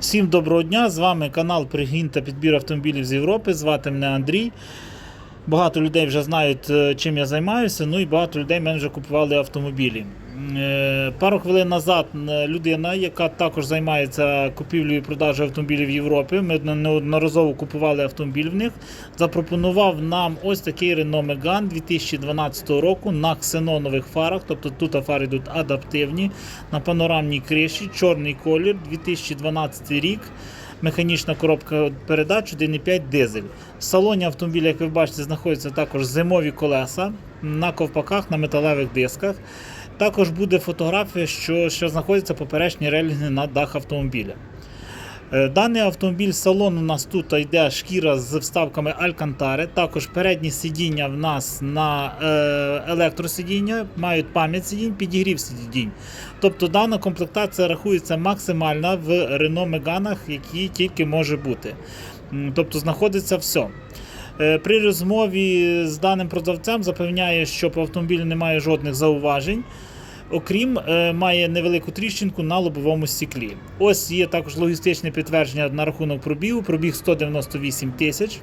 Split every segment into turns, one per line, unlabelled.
Всім доброго дня! З вами канал Пригін та підбір автомобілів з Європи. Звати мене Андрій. Багато людей вже знають, е, чим я займаюся. Ну і багато людей мене вже купували автомобілі. Е, Пару хвилин назад людина, яка також займається купівлею і продажем автомобілів Європи, ми неодноразово купували автомобіль в них, запропонував нам ось такий Renault Megane 2012 року на ксенонових фарах, тобто тут фари йдуть адаптивні, на панорамній криші, чорний колір, 2012 рік. Механічна коробка передач 1,5 дизель. В салоні автомобіля, як ви бачите, знаходяться також зимові колеса на ковпаках, на металевих дисках. Також буде фотографія, що, що знаходяться поперечні релінги на дах автомобіля. Е, Даний автомобіль салон у нас тут йде шкіра з вставками Алькантари. Також передні сидіння в нас на е, електросидіння, мають пам'ять сидінь, підігрів сидінь. Тобто дана комплектація рахується максимальна в Renault Megane, які тільки може бути. Тобто знаходиться все. Е, При розмові з даним продавцем запевняє, що по автомобілю немає жодних зауважень. Окрім е, має невелику тріщинку на лобовому стеклі. Ось є також логістичне підтвердження на рахунок пробігу. Пробіг 198 тисяч.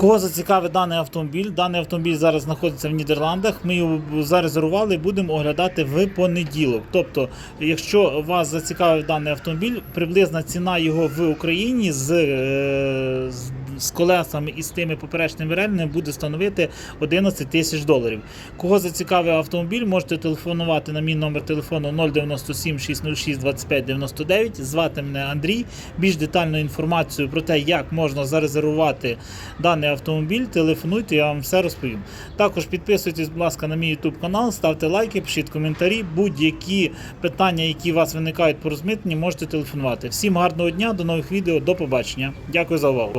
Кого зацікавить даний автомобіль? Даний автомобіль зараз знаходиться в Нідерландах. Ми його зарезервували і будемо оглядати в понеділок. Тобто, якщо вас зацікавив даний автомобіль, приблизна ціна його в Україні з, е, з, з колесами і з тими поперечними рельними буде становити 11 тисяч доларів. Кого зацікавив автомобіль, можете телефонувати на мій номер телефону 097 606 25 99. Звати мене Андрій. Більш детальну інформацію про те, як можна зарезервувати даний автомобіль, телефонуйте, я вам все розповім. Також підписуйтесь, будь ласка, на мій YouTube канал, ставте лайки, пишіть коментарі. Будь-які питання, які у вас виникають по розмитненні, можете телефонувати. Всім гарного дня, до нових відео, до побачення. Дякую за увагу.